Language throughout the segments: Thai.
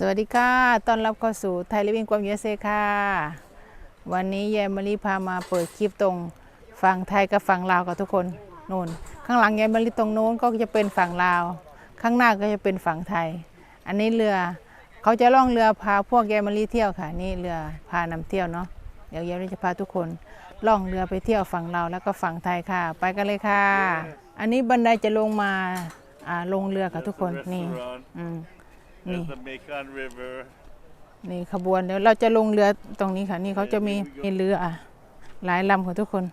สวัสดีค่ะต้อนรับเข้าสู่ไทยลิวิ่งความเยูเซค่ะ วันนี้ยายมะลิพามาเปิดคลิปตรงฝั่งไทยกับฝั่งลาวกับทุกคนนู่น ข้างหลังยายมะลิตรงนู้นก็จะเป็นฝั่งลาว ข้างหน้าก็จะเป็นฝั่งไทย อันนี้เรือเขาจะล่องเรือพาพวกยายมะลิเที่ยวค่ะ นี่เรือพานำเที่ยวเนาะเดี๋ยวยายมะลิจะพาทุกคนล่องเรือไปเที่ยวฝั่งลาวแล้วก็ฝั่งไทยค่ะ ไปกันเลยค่ะ อันนี้บันไดจะลงมาอ่าลงเรือค่ะทุกคนนี่อืม at the Mekong River. นี่ขบวนเดี๋ยวเราจะลงเรือตรงนี้ค่ะ นี่เขาจะมีมีเรืออะ หลายลำของทุกคน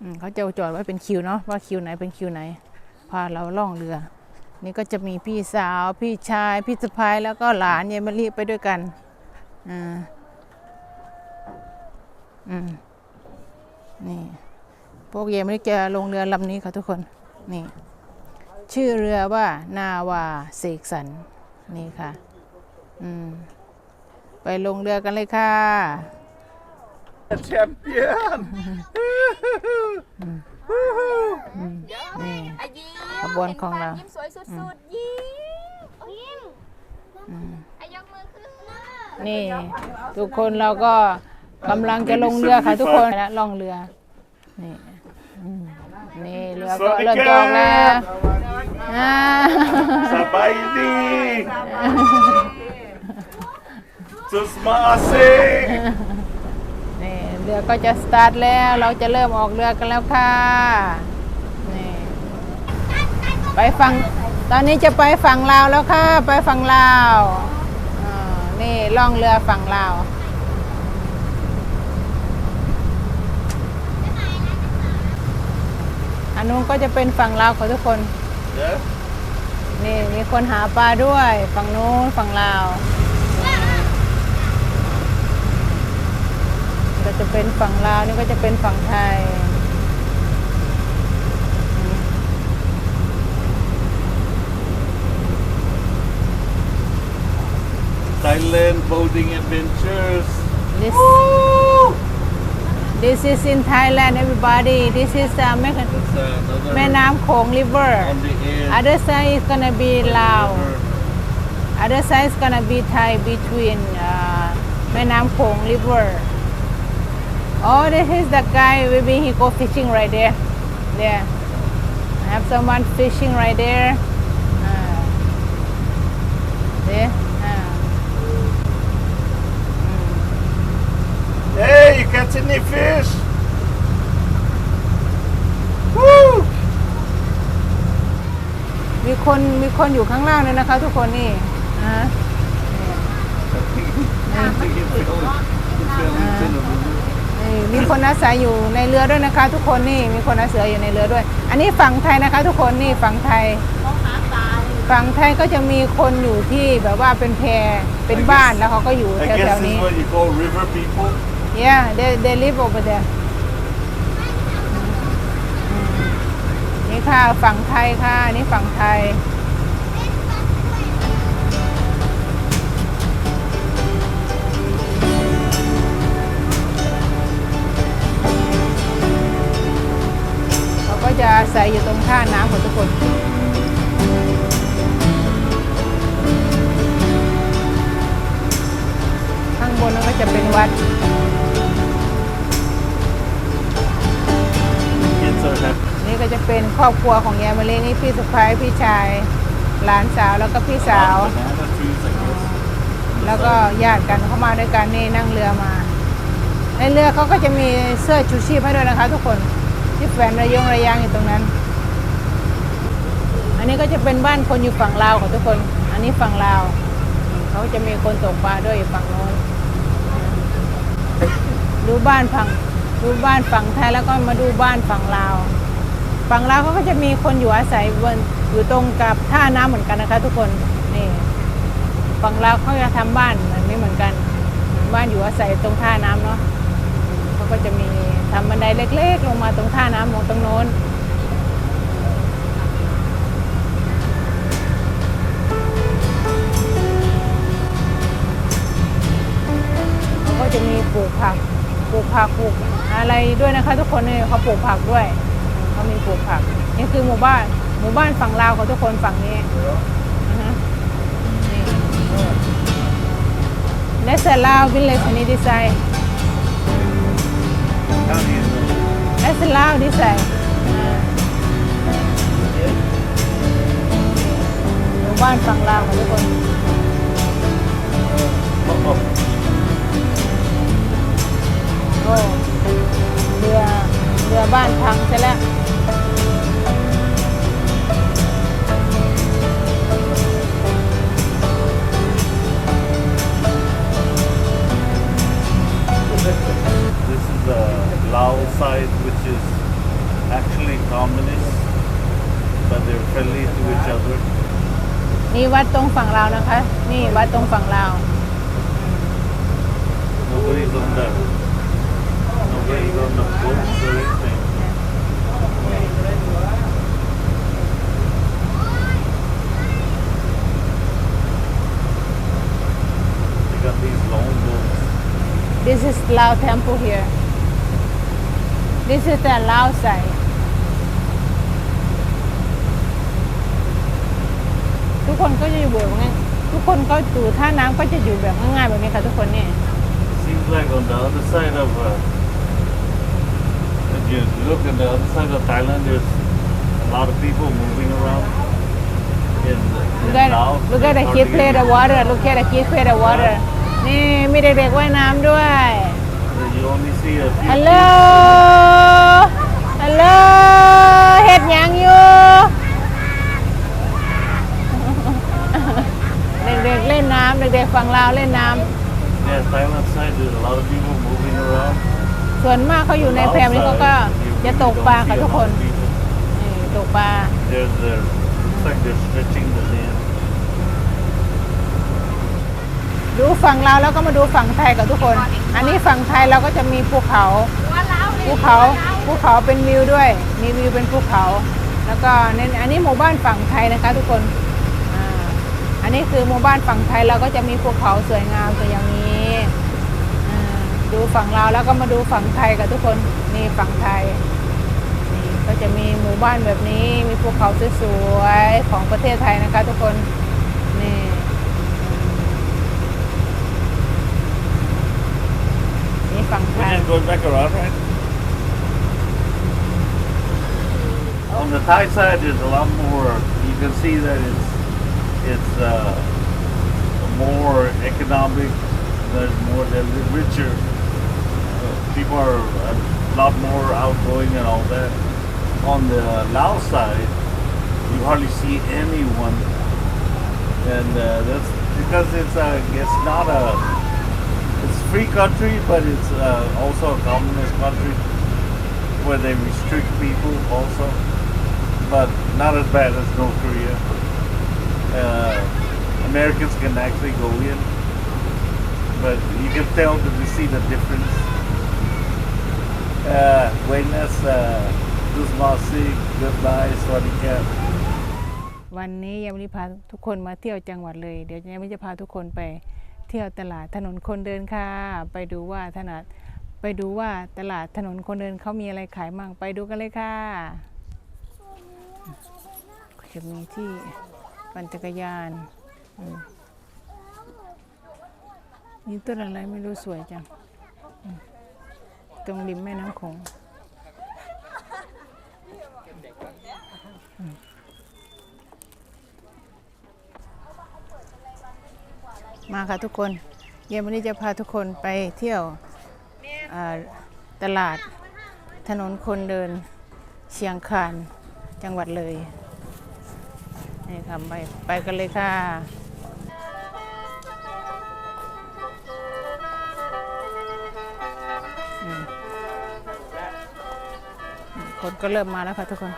อืมเขาจะจอดไว้เป็นคิวเนาะว่าคิวไหนเป็นคิวไหน พาเราล่องเรือ นี่ก็จะมีพี่สาว พี่ชาย พี่สะพ้ายแล้วก็หลานยายมะลิไปด้วยกันอ่าอืมนี่พวกยายมะลิจะลงเรือลำนี้ค่ะทุกคน นี่ ชื่อเรือว่านาวาเสกสรร นี่ค่ะ อืม ไปลงเรือกันเลยค่ะ Champion! นี่อายิ้มขบวนของเรา ห็นควมยิ้มสวยสุดๆ ยิ้มยิ้มอายกมือขึ้นนี่ ทุกคนเราก็กำลังจะลงเรือค่ะทุกคนแล้วล่องเรือ นี่อืมนี่เรือก็เริ่มจองแล้ว อ่า Sabaydi! Susma Ase! นี่เรือก็จะสตาร์ทแล้วเราจะเริ่มออกเรือกันแล้วค่ะนี่ไปฝั่งตอนนี้จะไปฝั่งลาวแล้วค่ะ ไปฝั่งลาวอ่านี่ล่องเรือฝั่งลาวอันนู้นก็จะเป็นฝั่งลาวของทุกคน Yeah? นี่มีคนหาปลาด้วย ฝั่งนู้นฝั่งลาวก็จะเป็นฝั่งลาวนี่ก็จะเป็นฝั่งไทย Thailand boating adventures. This This is in Thailand, everybody. This is the Mekong uh, Menam Khong River. Other side is gonna be Lao. Other side is gonna be Thai between uh, Menam Khong River. Oh, this is the guy. Maybe he go fishing right there. There. I have someone fishing right there. Uh, there. Hey, you catch any fish? Woo! มีคนมีคนอยู่ข้างล่างเลยนะคะ ทุกคนนี่อ่านี่มีคนอาศัยอยู่ในเรือด้วยนะคะ ทุกคนนี่มีคนอาศัยอยู่ในเรือด้วย อันนี้ฝั่งไทยนะคะ ทุกคนนี่ฝั่งไทยฝั่งไทยก็จะมีคนอยู่ที่แบบว่าเป็นแพเป็นบ้านแล้วเขาก็อยู่ I แถ guess ว this ๆนี้ is what you call river people. Yeah they they live over there นี่ค่ะ ฝั่งไทยค่ะ นี่ฝั่งไทย เขาก็จะอาศัยอยู่ตรงท่าน้ำของทุกคนข้างบนนั้นก็จะเป็นวัด จะเป็นครอบครัวของยายมะเร็งนี่พี่สะพ้ายพี่ชายหลานสาวแล้วก็พี่สาว แล้วก็ญาติกันเข้ามาด้วยกันนี่นั่งเรือมา ในเรือเขาก็จะมีเสื้อชูชีพให้ด้วยนะคะ ทุกคนที่แฝนระยงระยางอยู่ตรงนั้น อันนี้ก็จะเป็นบ้านคนอยู่ฝั่งลาวของทุกคน อันนี้ฝั่งลาวเขาจะมีคนตกปลาด้วยฝั่งโน้นดูบ้านฝั่งดูบ้านฝั่งไทยแล้วก็มาดูบ้านฝั่งลาว ฝั่งลาวเขาก็จะมีคนอยู่อาศัยบนอยู่ตรงกับท่าน้ำเหมือนกันนะคะ ทุกคนนี่ฝั่งลาวเขาจะทำบ้านเหมือนไม่เหมือนกัน บ้านอยู่อาศัยตรงท่าน้ำเนาะเขาก็จะมีทำบันไดเล็ก ๆ ลงมาตรงท่าน้ำลงตรงโน้นเขาก็จะมีปลูกผักปลูกผักปลูกอะไรด้วยนะคะ ทุกคนเนี่ยเขาปลูกผักด้วย เขามีปลูกผักนี่คือหมู่บ้านหมู่บ้านฝั่งลาวของทุกคนฝั่งนี้อือฮะนี่ a Lao village on this side. County is the That's a Lao this side. หมู่บ้านฝั่งลาวค่ะทุกคน โอ้เรือเรือบ้านพังซะแล้ว นี่วัดตรงฝั่งลาวนะคะ นี่วัดตรงฝั่งลาว Nobody's on the nobody's on the boats or anything. They got these long boats. This is Lao temple here This is the Lao side ทุก คนก็จะอยู่แบบง่ายทุกคนก็อยู่ท่าน้ำก็จะอยู่แบบง่ายๆแบบนี้ค่ะทุกคนเนี่ย Seems like on the other side of uh, if you look on the other side of Thailand, there's a lot of people moving around. In, in Look at Laos, look at the It's kid hardly play the any- water look at the kid play the water นี่มีเด็กๆว่ายน้ำด้วย You only see a few ฮัลโหลฮัลโหลเฮ็ดหยังอยู่ เด็กๆเล่นน้ำเด็กๆฝั่งลาวเล่นน้ Yeah, Thailand side, there's a lot of people moving around. ำส่วนมากเขาอยู่ในแพรมนี้เขาก็จะตกปลาค่ะทุกคนนี่ตกปลา There's the looks like they're stretching the land. ดูฝั่งลาวแล้วก็มาดูฝั่งไทยกับทุกคน อันนี้ฝั่งไทยเราก็จะมีภูเขาว่าเล้าเลยภูเขา ภูเขาเป็นวิวด้วย มีวิวเป็นภูเขา แล้วก็ในอันนี้หมู่บ้านฝั่งไทยนะคะทุกคนอ่า อันนี้คือหมู่บ้านฝั่งไทยเราก็จะมีภูเขาสวยงามตัวอย่างนี้ดูฝั่งลาวแล้วก็มาดูฝั่งไทยกับทุกคนนี่ฝั่งไทยนี่ก็จะมีหมู่บ้านแบบนี้มีภูเขาสวยๆของประเทศไทยนะคะทุกคนนี่นี่ฝั่งไทย going back around, right? On the Thai side, there's a lot more. You can see that it's it's uh, more economic. There's more. They're richer. Uh, people are a lot more outgoing and all that. On the Laos side, you hardly see anyone, and uh, that's because it's a. It's not a it's free country, but it's uh, also a communist country where they restrict people also, but not as bad as North Korea. Uh, Americans can actually go in, but you can tell that you see the difference. Uh, buenas, uh, Guzmasi, goodbye, Swaddy Cat. วันนี้ยามวิพาทุกคนมาเที่ยวจังหวัดเลย เดี๋ยวยามวิจะพาทุกคนไปเที่ยวตลาดถนนคนเดินค่ะ ไปดูว่าถนัดไปดูว่าตลาดถนนคนเดินเขามีอะไรขายมั่งไปดูกันเลยค่ะจะมีที่ ปั่นจักรยานนี่ต้นอะไรไม่รู้สวยจัง ตรงริมแม่น้ำโขงมาค่ะทุกคนเย็นวันนี้จะพาทุกคนไปเที่ยวตลาดถนนคนเดินเชียงคานจังหวัดเลย นี่ค่ะไปไปกันเลยค่ะคนก็เริ่มมาแล้วค่ะทุกคน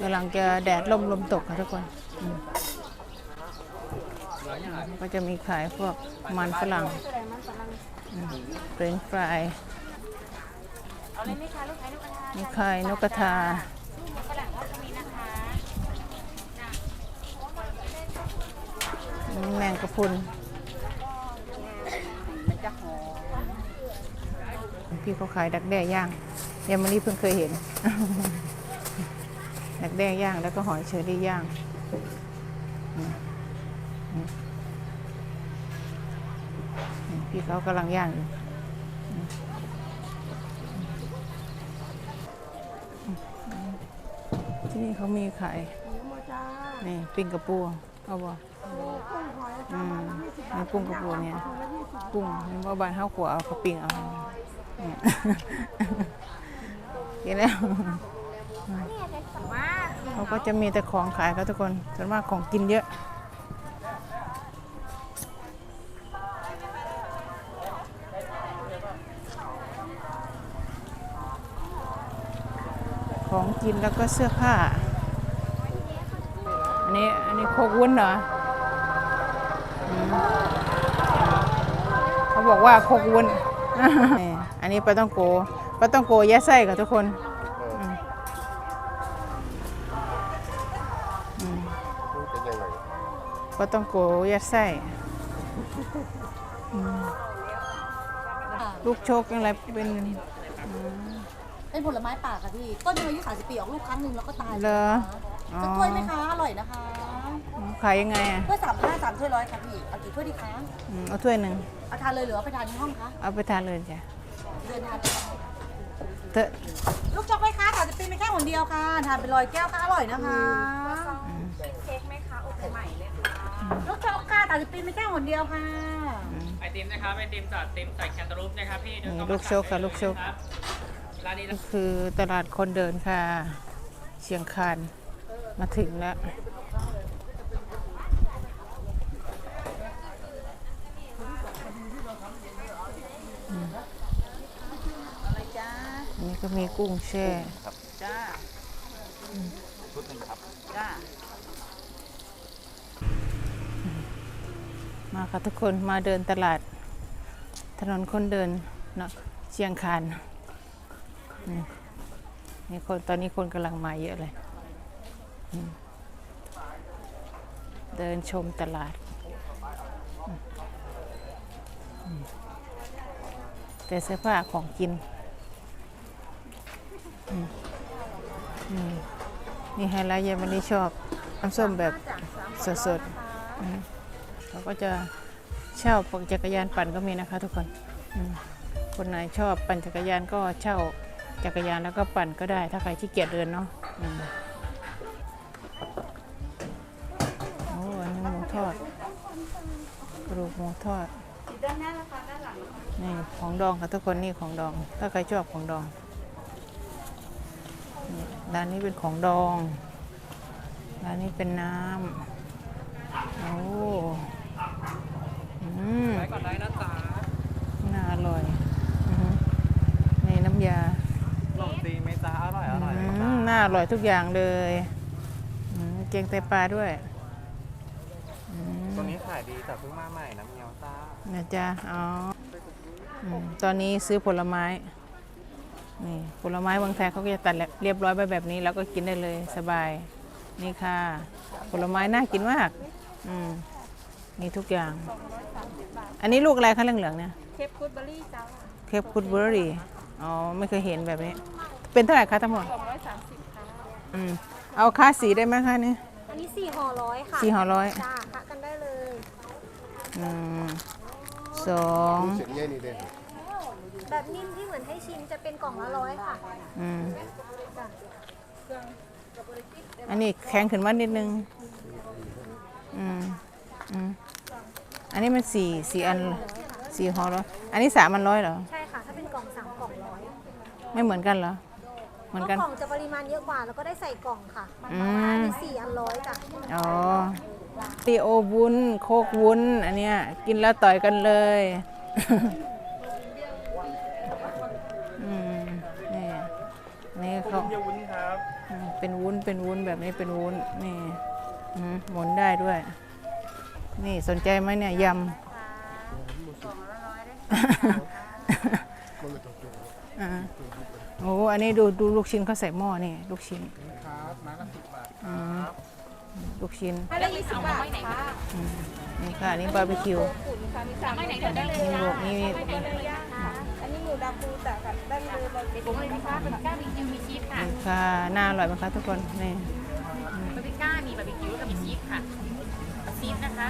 กำลังจะแดดลมลมตกค่ะทุกคน ก็จะมีขายพวกมันฝรั่งเฟรนฟรายเอาเลยไหมคะลูกค้านกกระทามีไข่นกกระทาแมงกระพุนพี่เขาขายดักแด้ย่างเยามรีเพิ่งเคยเห็น ดักแด้ย่างแล้วก็หอยเชอรี่ย่าง พี่เขากำลังย่างอยู่อืมอืมที่นี่เขามีขายนี่ปิ้งกระปูเอาบ่อืมนี่กุ้งกระปูเนี่ยกุ้งนี่ว่าบ้านข้าวขัวเอาเขาปิ้งเอาเนี่ยกินแล้วว้าเขาก็จะมีแต่ของขายครับทุกคนส่วนมากของกินเยอะ ของกินแล้วก็เสื้อผ้า อันนี้อันนี้โคกวุ้นเหรอเขาบอกว่าโคกวุ้น อันนี้ปลาต้องโกปลาต้องโกยัดไส้กับทุกคนอืมอืมเป็นยังไปลาต้องโกยัดไส้ลูกโชคอะไรเป็น เป็นผลไม้ป่าค่ะพี่ ต้นอายุ30ปีออกลูกครั้งหนึ่งแล้วก็ตายเหรอนะคะจะกล้วยไหมคะ อร่อยนะคะขายยังไงอะถ้วยสามห้าสามถ้วยร้อยค่ะพี่ เอากี่ถ้วยดีคะอืมเอาถ้วยหนึ่งเอาทานเลยหรือเอาไปทานที่ห้องคะ เอาไปทานเลยจ้ะเดินทานเถอะลูกช็อกไหมคะสามสิบปีไม่แค่หนเดียวค่ะ ทานเป็นร้อยแก้วค่ะ อร่อยนะคะ เค้กไหมคะอบใหม่เลยค่ะลูกช็อกค่ะสามสิบปีไม่แค่หนเดียวค่ะไอติมนะครับไอติมจัดติมใส่แคนตาลูปนะครับพี่เดี๋ยวนี่ต้องลูกโชคค่ะลูกโชคครับ ร้านนี้นี่คือตลาดคนเดินค่ะ เชียงคานมาถึงแล้วอะไรจ้าอันนี้ก็มีกุ้งแช่จ้าชุดนึงครับจ้ามาค่ะทุกคนมาเดินตลาดถนนคนเดินเนาะเชียงคาน นี่คนตอนนี้คนกำลังมาเยอะเลย เดินชมตลาด แต่เสื้อผ้าของกิน นี่ไฮไลท์เยมันนี่ชอบน้ำส้มแบบสดๆเราก็จะเช่าปั่นจักรยานปั่นก็มีนะคะทุกคน คนไหนชอบปั่นจักรยานก็เช่า จักรยานแล้วก็ปั่นก็ได้ ถ้าใครที่เกียจเดินเนาะอืมโอ้อันนี้หมูทอดกระดูกหมูทอดนี่ของดองค่ะทุกคนนี่ของดอง ถ้าใครชอบของดองนี่ร้านนี้เป็นของดองร้านนี้เป็นน้ำโอ้อืมไว้ก่อนได้นะจ๊ะน่าอร่อยอือหือนี่น้ำยาาอร่อยทุกอย่างเลยอืมเกียงไตปลาด้วยอืมตัวนี้ขายดีแต่เพิ่งมาใหม่น้ำเงี้ยวจ้านะจ๊ะอ๋ออืมตอนนี้ซื้อผลไม้นี่ผลไม้เมืองไทยเขาก็จะตัดเรียบร้อยไปแบบนี้ แล้วก็กินได้เลยสบาย นี่ค่ะ ผลไม้น่ากินมากอืมมีทุกอย่าง อันนี้ลูกอะไรคะเหลืองๆเนี่ยเคปคูดเบอร์รี่จ้าเคปคูดเบอร์รี่อ๋อไม่เคยเห็นแบบนี้ เป็นเท่าไหร่คะทั้งหมดส องร้อยสามสิบค่ะอืมเอาค่าสีได้ไหมคะนี่อันนี้สี่ห่อร้อยค่ะสี่ห่อร้อย จ้าคะกันได้เลยอืมสองเสียงเงี้ยนี่เด้แบบนิ่มที่เหมือนให้ชิมจะเป็นกล่องละร้อยค่ะอืมจ้ะอันนี้แข็งขึ้นมานิดนึงอืมอืมอันนี้มันสี่สี่อันสี่ห่อร้อยอันนี้สามอันร้อยเหรอ ใช่ค่ะ ถ้าเป็นกล่องสามกล่องร้อยไม่เหมือนกันเหรอ เหมือนกัน กล่องจะปริมาณเยอะกว่า แล้วก็ได้ใส่กล่องค่ะอืมอันนี้สี่อันร้อยจ้ะอ๋อตีโอวุ้น โคกวุ้น อันเนี้ยกินแล้วต่อยกันเลย อืมนี่นี่เขาเยี่ยววุ้นครับอืมเป็นวุ้นเป็นวุ้นแบบนี้เป็นวุ้นนี่อืมหมุนได้ด้วย นี่สนใจไหมเนี่ยยำ อ่า โอ้อันนี้ดูดูลูกชิ้นเขาใส่หม้อนี่ลูกชิ้นครับมาละสิบบาทลูกชิ้นให้ละยี่สิบบาทค่ะนี่ค่ะอันนี่บาร์บีคิวสั่งให้ไหนเดี๋ยวได้เลยนี่หมูนี่อันนี้หมูดาปูแต่กันดั้งเดิมเราเด็กผมเลยนะคะเป็นก้ามีคิวมีชีสค่ะนี่ค่ะน่าอร่อยไหมคะทุกคนนี่บาร์บีก้ามีบาร์บีคิวกับมีชีสค่ะชีสนะคะ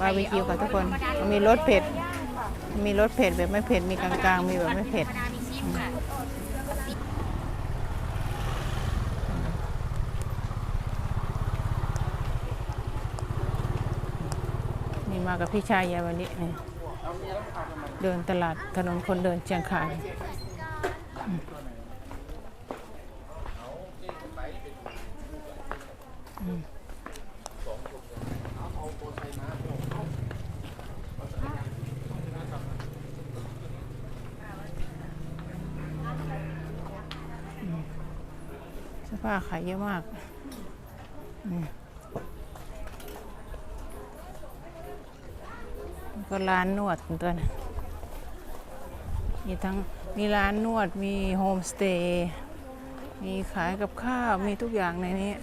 บาร์บีคิวค่ะทุกคนมันมีรสเผ็ด มีรสเผ็ดแบบไม่เผ็ด มีกลางๆ มีแบบไม่เผ็ดธรรมดามีชีสค่ะนี่มากับพี่ชายยายวันนี้ เดินตลาดถนนคนเดินเชียงคานอืมอืมอืม ป้าขายเยอะมากก็ร้านนวดของตัวนะมีทั้งมีร้านนวดมีโฮมสเตย์มีขายกับข้าว มีทุกอย่างในนี้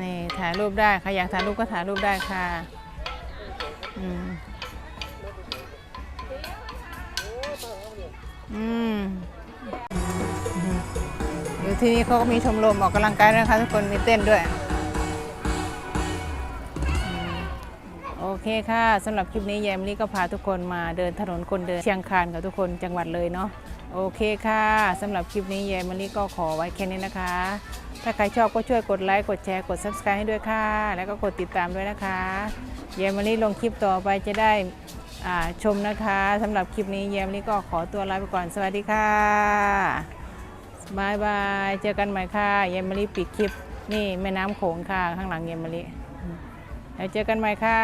นี่ถ่ายรูปได้ใครอยากถ่ายรูปก็ถ่ายรูปได้ค่ะ อืม อืมอยู่ที่นี่เขาก็มีชมรมออกกำลังกายนะคะ ทุกคนมีเต้นด้วยโอเคค่ะสำหรับคลิปนี้แยมลี่ก็พาทุกคนมาเดินถนนคนเดินเชียงคานกับทุกคนจังหวัดเลยเนาะโอเคค่ะสำหรับคลิปนี้แยมลี่ก็ขอไว้แค่นี้นะคะ ถ้าใครชอบก็ช่วยกดไลค์กดแชร์กด subscribe ให้ด้วยค่ะ แล้วก็กดติดตามด้วยนะคะแยมลี่ลงคลิปต่อไปจะได้ ชมนะคะสำหรับคลิปนี้เยี่ยมลี่ก็ขอตัวลาไปก่อนสวัสดีค่ะบายบายเจอกันใหม่ค่ะ เยมมะลิปิดคลิปนี่แม่น้ำโขงค่ะ ข้างหลังเยมมะลิแล้วเจอกันใหม่ค่ะ